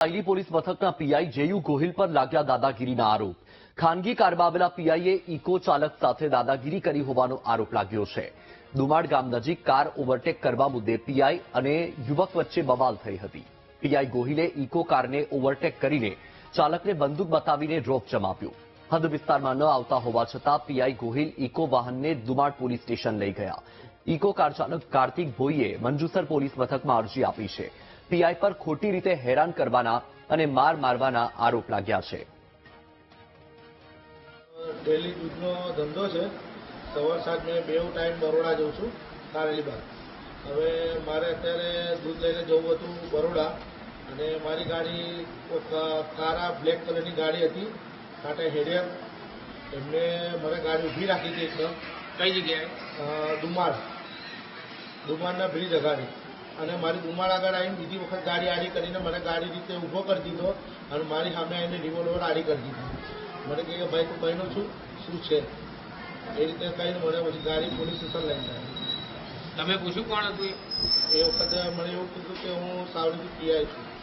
Sayli police મથકના PI JU Gohil પર લાગ્યા દાદાગીરીના આરોપ. ખાનગી કારમાં પીઆઈએ ઇકો ચાલક સાથે દાદાગીરી કરી હોવાનો આરોપ લાગ્યો છે. દુમાડ ગામ નજીક કાર ઓવરટેક કરવા મુદ્દે પીઆઈ અને યુવક વચ્ચે બવાલ થઈ હતી. પીઆઈ ગોહિલે ઇકો કારને ઓવરટેક કરીને ચાલકને બંદૂક બતાવીને રોપ જમાવ્યો. હદ વિસ્તારમાં ન આવતા હોવા છતાં પીઆઈ ગોહિલ ઇકો વાહનને દુમાડ પોલીસ સ્ટેશન લઈ ગયા. ઇકો કાર ચાલક કાર્તિક ભોઈએ મંજુસર પોલીસ મથકમાં અરજી આપી છે. પીઆઈ પર ખોટી રીતે હેરાન કરવાના અને માર મારવાના આરોપ લાગ્યા છે. ડેલી દૂધનો ધંધો છે. સવાર સાંજ મેં બે ટાઈમ બરોડા જઉં છું, કારેલી બાગ હવે મારે અત્યારે દૂધ લઈને જવું હતું બરોડા અને મારી ગાડી કારા બ્લેક કલરની ગાડી હતી. ટાટા હેરિયર. એમને મને ગાડી ઊભી રાખી હતી એકદમ. કઈ જગ્યાએ? ડુમાળ દુમાળ. દુમાળના બ્રિજ અગાડી. અને મારી દુમાળ આગળ આવીને બીજી વખત ગાડી આડી કરીને મને ગાડી રીતે ઊભો કરી દીધો અને મારી સામે આવીને રિવોલ્વર આડી કરી દીધી. મને કહે કે ભાઈ તું બહેનો છું? શું છે? એ રીતે કહીને મને પછી ગાડી પોલીસ સ્ટેશન લઈને જાય. તમે પૂછ્યું કોણ હતું એ? એ વખતે મને એવું કીધું કે હું સાવલીથી પીઆઈ છું.